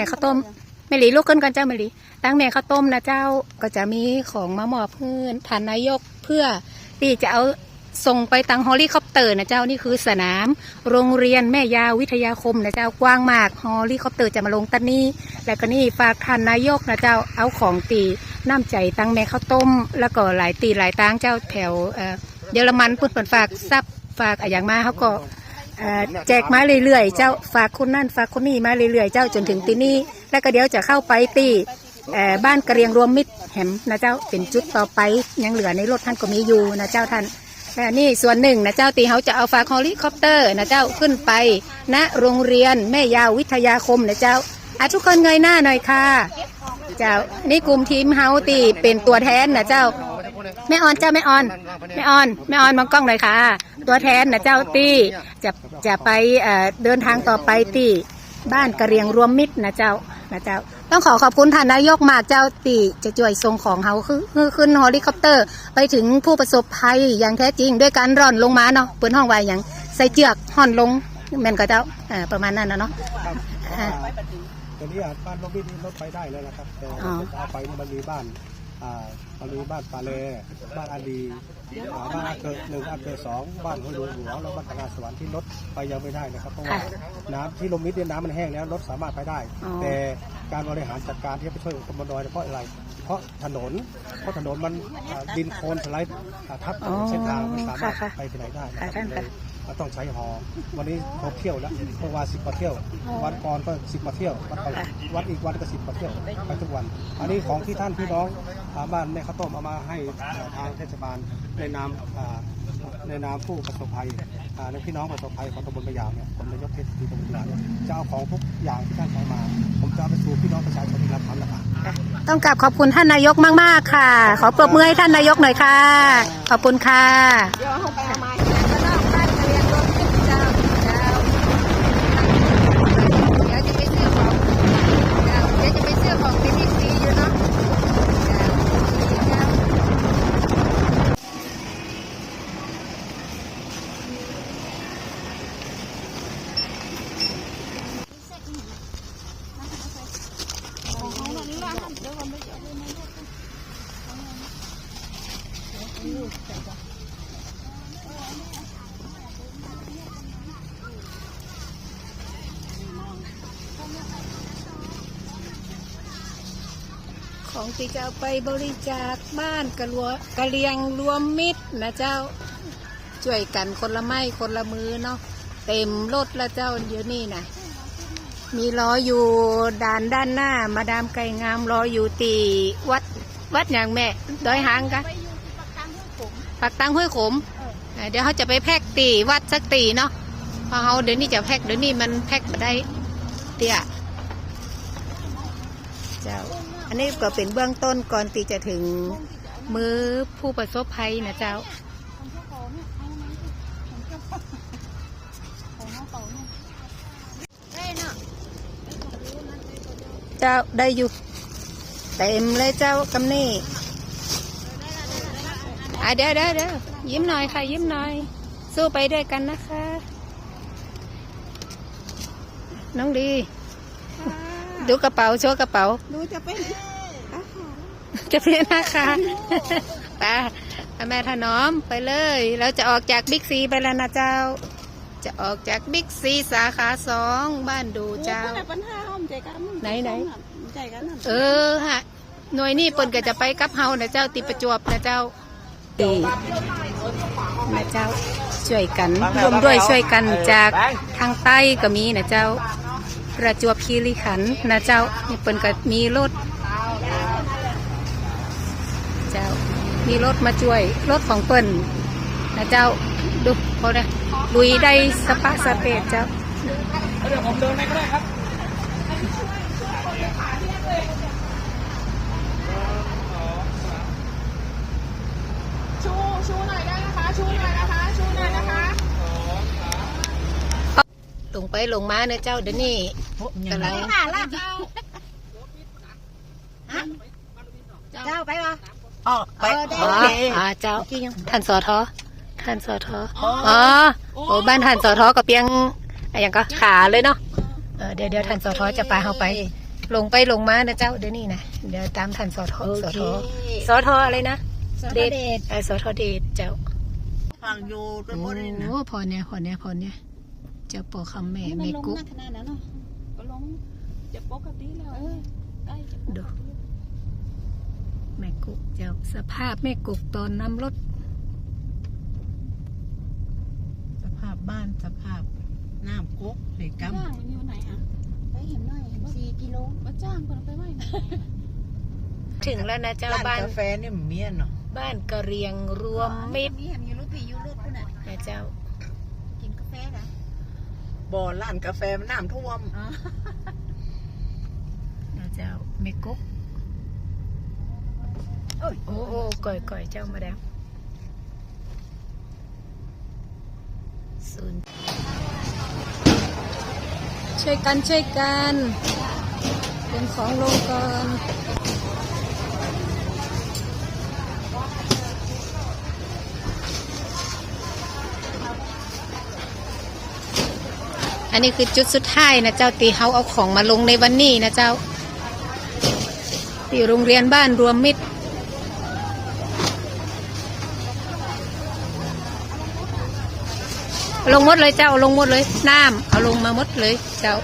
ม่ข้าวต้มแม่หลีลุกขึ้นกันเจ้าแม่หลีตั้งแม่ข้าวต้มนะเจ้าก็จะมีของมามอบเพื่อนท่านนายกเพื่อที่จะเอาส่งไปตังฮอลิคอปเตอร์นะเจ้านี่คือสนาม โรงเรียนแม่ยาวิทยาคมนะเจ้ากว้างมากฮอลิคอปเตอร์จะมาลงตันนี้ แล้วก็นี่ฝากท่านนายกนะเจ้าเอาของตีน้ำใจตังแม่ข้าวต้ม แล้วก็หลายตีหลายตังเจ้าแถวเอ่เยอรมันปุ่นฝากซับฝากอะอย่างมาเขาก็ แจกมาเรื่อยๆ เจ้าฝากคนนั่นฝากคนนี้มาเรื่อยๆ เจ้าจนถึงที่นี่ แล้วก็เดี๋ยวจะเข้าไปตีบ้านกระเรียงรวมมิตรแหมนะเจ้าเป็นจุดต่อไปยังเหลือในรถท่านก็มีอยู่นะเจ้าท่านแต่นี่ส่วนหนึ่งนะเจ้าตีเขาจะเอาฝากฮอลิคอปเตอร์นะเจ้าขึ้นไปณโรงเรียนแม่ยาววิทยาคมนะเจ้าอะทุกคนเงยหน้าหน่อยค่ะ เจ้านี่กลุ่มทีมเฮาตีเป็นตัวแทนนะเจ้าแม่ออนเจ้าแม่ออนแม่ออนแม่ออนมองกล้องหน่อยค่ะ ตัวแทนนะเจ้าตี้จะจะไปเอ่อเดินทางต่อไปที่บ้านกระเรียงรวมมิตรนะเจ้านะเจ้า ต้องขอขอบคุณท่านนายกมากเจ้าตีจะช่วยส่งของเขาคือคือขึ้นเฮลิคอปเตอร์ ไปถึงผู้ประสบภัยอย่างแท้จริง ด้วยการร่อนลงมาเนาะเปิดห้องไว้อย่างใส่เจือกห่อนลงแม่นก็เจ้าอ่าประมาณนั้นนะเนาะอ่าตอนนี้อะบ้านลบบิดนี่รถไปได้แล้วนะครับแต่อ๋อเอาไปนี่มันมีบ้าน อ่ามันมีบ้านปาเลบ้านอาลีอ่าบ้านอาเกิดหนึ่งอาเกิดสองบ้านห้วยหลวงหัวแล้วบ้านตะการสวรรค์ที่รถไปยังไม่ได้นะครับเพราะว่าน้ำที่ลมมิดเนี่ยน้ำมันแห้งแล้วรถสามารถไปได้ อ๋อ แต่การบริหารจัดการที่จะไปช่วยคนบนดอยเนี่ยเพราะอะไร เพราะถนน เพราะถนนมันอ่าดินโคลนสไลด์อ่าทับอ๋อเส้นทางไม่สามารถค่ะค่ะไปที่ไหนได้นะคค่ะรับท่านค่ะ เราต้องใช้หอ วันนี้หกเที่ยวแล้วเมื่อวานสิบกว่าเที่ยว วันก่อนก็สิบกว่าเที่ยว วันก่อนค่ะวันอีกวันก็สิบกว่าเที่ยวไปทุกวัน อันนี้ของที่ท่านพี่น้องทางบ้านแม่ข้าวต้มเอามาให้อ่าทางเทศบาลในนามอ่าในนามผู้ประสบภัยอ่าในพี่น้องประสบภัยของตำบลพะยาวเนี่ยผมนายกเทศบาลตำบลพะยาวเนี่ยจะเอาของทุกอย่างที่ท่านใช้มา ผมจะเอาไปสู่พี่น้องประชาชนที่รับความลำบากต้องกราบขอบคุณท่านนายกมาก ๆ ค่ะ ขอปรบมือให้ท่านนายกหน่อยค่ะ ขอบคุณค่ะ เดี๋ยวเอาไปเอามาก็นอกบ้านเรียนรวมมิตรเจ้าเจ้าเดี๋ยวจะไปซื้อของเจ้าเดี๋ยวจะไปซื้อของที่บิ๊กซีอยู่เนาะเจ้าเจ้า ของที่จะเอาไปบริจาคบ้านกระลัวกระเลียงรวมมิตรนะเจ้าช่วยกันคนละไม้คนละมือเนาะเต็มรถแล้วเจ้าเดี๋ยวนี้นะมีรออยู่ด่านด้านหน้า มาดามไก่งามรออยู่ตีวัดวัดอย่างแม่ดอยหางกันปักตังห้วยขมเอ่อเดี๋ยวเขาจะไปแพ็กตีวัดสักตีเนาะเพราะเขาเดี๋ยวนี้จะแพ็กเดี๋ยวนี้มันแพ็กมาได้เตี้ยเจ้า อันนี้ก็เป็นเบื้องต้นก่อนที่จะถึงมือผู้ประสบภัยนะเจ้าเจ้าได้อยู่เต็มเลยเจ้ากำนี่อะเดี๋ยวเดี๋ยวเดี๋ยวยิ้มหน่อยค่ะ ยิ้มหน่อย สู้ไปด้วยกันนะคะ น้องดี ดูกระเป๋าโชว์กระเป๋า ดูจะเป็นจะเป็นนะคะตาแม่ถนอมไปเลย เราจะออกจากบิ๊กซีไปแล้วนะเจ้า จะออกจากบิ๊กซีสาขาสองบ้านดูเจ้าแต่ปัญหาห้องใจกันไหนไหนใจกันเออฮะหน่วยนี่เปิ่นก็จะไปกับเฮานะเจ้าติประจวบนะเจ้าดีนะเจ้าช่วยกันร่วมด้วยช่วยกันจากทางใต้ก็มีนะเจ้า ประจวบคีรีขันธ์นะเจ้านี่เปิ่นก็มีรถ เจ้ามีรถมาช่วย รถของเปิ่นนะเจ้าดูเขาเลยลุยได้สปะสเปดเจ้าเดี๋ยวผมเดินไปก็ได้ครับชูชูหน่อยได้นะคะ ชูหน่อยนะคะ ชูหน่อยนะคะ ลงไปลงมาเนอะเจ้าเดี๋ยวนี้กำลังค่ะล่ะเจ้าเจ้าไปวะอ๋อไปเออได้อ๋ออ่าเจ้าท่านสอทอท่านสอทออ๋อโอ้บ้านท่านสอทอกับเปียงอะไรอย่างก็ขาเลยเนาะเออเดี๋ยวเดี๋ยวท่านสอทอจะพาเขาไป ลงไปลงมานะเจ้าเดี๋ยวนี้นะเดี๋ยวตามท่านสอทอโอสอเคทอสอทออะไรนะสอทอเดชเออสอทอเดชเจ้าฟังอยู่จนหมดเลยนะโอ้พอเนี่ยพอเนี่ยพอเนี่ย เจ้าปอคำแม่แม่กุ๊กขนาดนั้นเนาะก็ลงจะปกติแล้วใกล้จะปกดูติแม่กุ๊กเจ้าสภาพแม่กุ๊กตอนนำรถ สภาพบ้านสภาพน้ำกุ๊กใส่กจ้างมันอยู่ไหนอะไปเห็นหน่อยเห็นสี่กิโลมาจ้างคนเอาไปไว้ไหนถึงแล้วนะำเจ้าร้านบ้านกาแฟนี่มันเมียนเนาะบ้านกะเรียงรวมมิตรมีเห็นอยู่รถผีอยู่รถคุณอะนะเจ้ากินกาแฟนะ บ่อร้านกาแฟมันน้ำท่วมนะเจ้าแม่กุ๊กโอ้โอ้ก่อยก่อยเจ้ามาแล้วศูนย์ช่วยกันช่วยกันเป็นของลงก่อน อันนี้คือจุดสุดท้ายนะเจ้าตีเขาเอาของมาลงในวันนี้นะเจ้าที่โรงเรียนบ้านรวมมิตร ลงหมดเลยเจ้าลงหมดเลยน้ำเอาลงมาหมดเลยเจ้า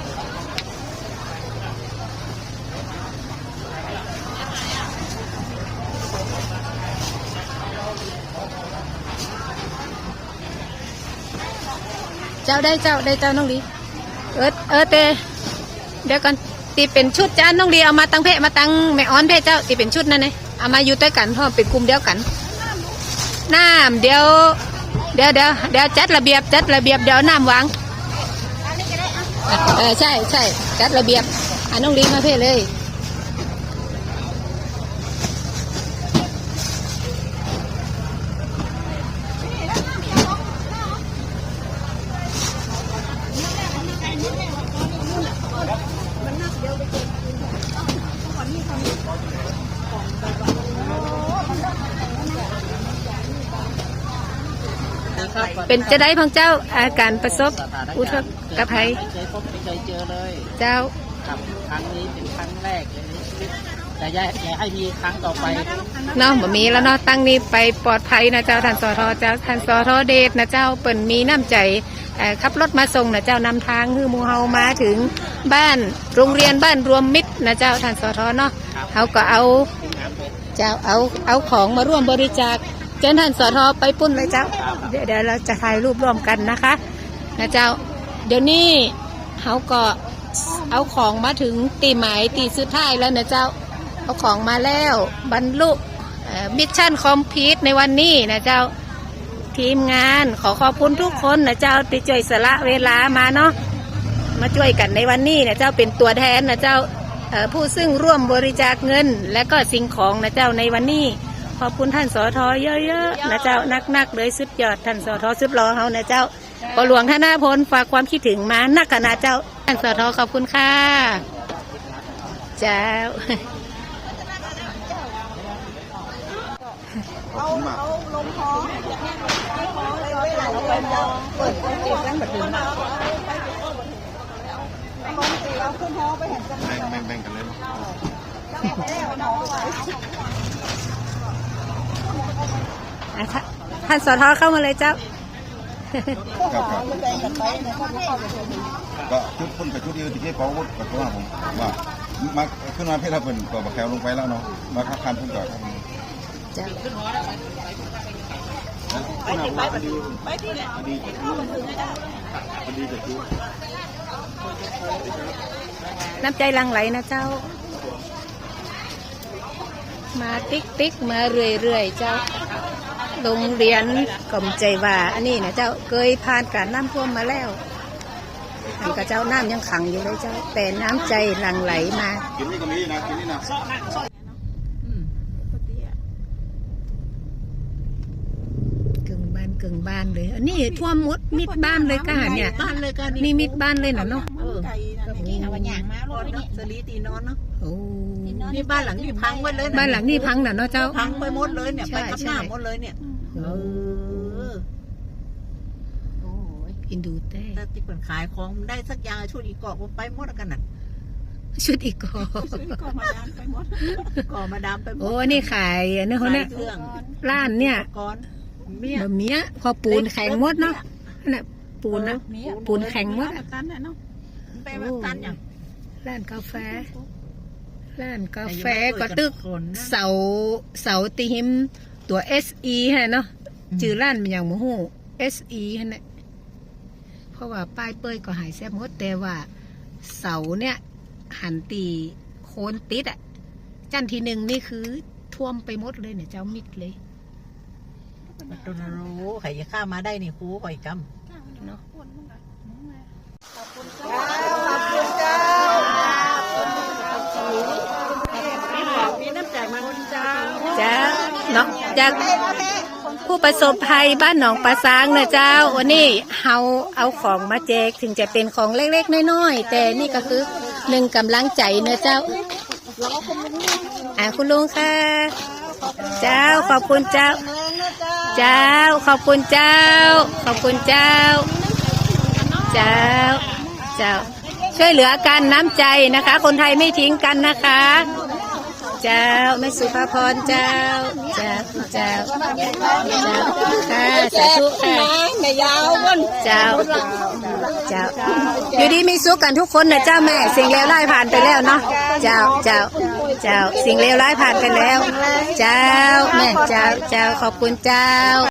เจ้าได้เจ้าได้เจ้าน้องดี เออเออเตเดี๋ยวกันตีเป็นชุดจ้าน้องดีเอามาตั้งเพะมาตั้งแม่อ้อนเพะเจ้าตีเป็นชุดนั่นเลยเอามาอยู่ด้วยกันเพราะเป็นกลุ่มเดียวกันน้ำเดี๋ยวเดี๋ยวเดี๋ยวเดี๋ยวจัดระเบียบจัดระเบียบเดี๋ยวน้ำวางเออใช่ใช่จัดระเบียบอะน้องลีมาเพะเลย เป็นจะได้พังเจ้าอาการประสบอุทกภัยไม่เคยพบไม่เคยเจอเลย เจ้าครับครั้งนี้เป็นครั้งแรกเลยในชีวิตแต่อย่าอย่าให้มีครั้งต่อไปเนาะบ่มีแล้วเนาะตั้งนี้ไปปลอดภัยนะเจ้าท่านสอทอเจ้าท่านสอทอเดชนะเจ้าเปิ่นมีน้ำใจเอ่อขับรถมาส่งนะเจ้านำทางคือหมูเฮามาถึงบ้านโรงเรียนบ้านรวมมิตรนะเจ้าท่านสอทอเนาะเขาก็เอาเจ้าเอาเอาของมาร่วมบริจาค เจ้าท่านสอทอไปปุ้นเลยเจ้า เดี๋ยวเดี๋ยวเราจะถ่ายรูปร่วมกันนะคะนะเจ้า เดี๋ยวนี้เขาก็เอาของมาถึงตีหมายตีสุดท้ายแล้วนะเจ้า เอาของมาแล้วบรรลุมิชชั่นคอมพลีทในวันนี้นะเจ้าทีมงานขอขอบคุณทุกคนนะเจ้าที่ช่วยสละเวลามาเนาะมาช่วยกันในวันนี้นะเจ้าเป็นตัวแทนนะเจ้าเอ่อผู้ซึ่งร่วมบริจาคเงิน และก็สิ่งของนะเจ้าในวันนี้ ขอบคุณท่านสอทอเยอะๆนะเจ้านักๆเลยสุดยอดท่านสอทอสุดรอเฮานะเจ้าปหลวงธนาพลฝากความคิดถึงมานักขนาดเจ้าท่านสอทอขอบคุณค่ะเจ้าอ่ะท่าท่านสอทอเข้ามาเลยเจ้า ครับครับก็ชุดคนกับชุดเดียวที่เจ๊เขากับตัวผมว่ามาขึ้นมาเพื่อเพิ่นก็บักแคลลงไปแล้วเนาะมาคับคันพุ่งก่อนจ้ะไปที่ไปดีไปที่เนี่ยดีดีกับชุดน้ำใจหลังไหลนะเจ้า มาติ๊กติ๊กมาเรื่อยเรื่อยๆเจ้า โรงเรียนกลมใจว่าอันนี้นะเจ้าเคยผ่านการน้ำท่วมมาแล้วอันกับเจ้าน้ำยังขังอยู่เลยเจ้าแต่น้ำใจหลั่งไหลมากินนี่ก็มีนะกินนี่นะกึ่งบ้านกึ่งบ้านเลย อันนี้ท่วมหมดมิดบ้านเลยก็หาเนี่ยบ้านเลยกันนี่มิดบ้านเลยนะเนาะเออนี่เอาอย่างมารรถถนี่สลีตีนอนเนาะโอ้นี่บ้านหลังนี้พังไปเลยะบ้านหลังนี้พังน่ะเนาะเจ้าพังไปหมดเลยเนี่ยใช่ไปกับใช่หน้าหมดเลยเนี่ยโอ้ เออโอ้ยอินดูเต้แต่ที่เปิดขายของได้สักอย่างชุดอีกเกาะผมไปหมดกันน่ะชุดอีกกอซื้อก็มาดานไปหมดก่อมาดามไปหมดโอ้นี่ขายอันนี้เขาขาเนี่ยยเครื่องร้านเนี่ยก้อนเมียแบบเนี้ยพอปูนแข็งหมดเนาะนั่นน่ะปูนนะมีปูนแข็งหมดกัอะบตันน่ะเนาะไปแบบตันอย่างร้านกาแฟร้านกาแฟแต่ยังไม่ก็เปิดตึกคนนะเสาเสาตีหิม ตัว SE ฮะเนาะจือร้านเป็นอย่างโมโห SE ฮะเนี่ยเพราะว่าป้ายเป้ยก็หายแซ่บหมดแต่ว่าเสาเนี่ย หันตีโคนติดอะจันทีหนึ่งนี่คือท่วมไปหมดเลยเนี่ยเจ้ามิดเลยมันตัวรู้ใครจะข้ามมาได้นี่ครูข่อยกำเนาะมีน้ำใจมันจ้า จ้าเนาะ จากผู้ประสบภัยบ้านหนองปลาซางนะเจ้า วันนี้เฮาเอาของมาแจกถึงจะเป็นของเล็กๆน้อยๆแต่นี่ก็คือหนึ่งกำลังใจเนะเจ้าอ่าคุณลุงค่ะ เจ้าขอบคุณเจ้า เจ้าขอบคุณเจ้า ขอบคุณเจ้า เจ้า เจ้า ช่วยเหลือกันน้ำใจนะคะ คนไทยไม่ทิ้งกันนะคะ เจ้าแม่สุภาพรเจ้าเจ้าเจ้าเจ้าค่ะสาธุค่ะแม่ยาวคนเจ้าเจ้าอยู่ดีมีสุขกันทุกคนนะเจ้าแม่สิ่งเลวร้ายผ่านไปแล้วเนาะเจ้าเจ้าเจ้าสิ่งเลวร้ายผ่านไปแล้ว เจ้าแม่เจ้าเจ้าขอบคุณเจ้า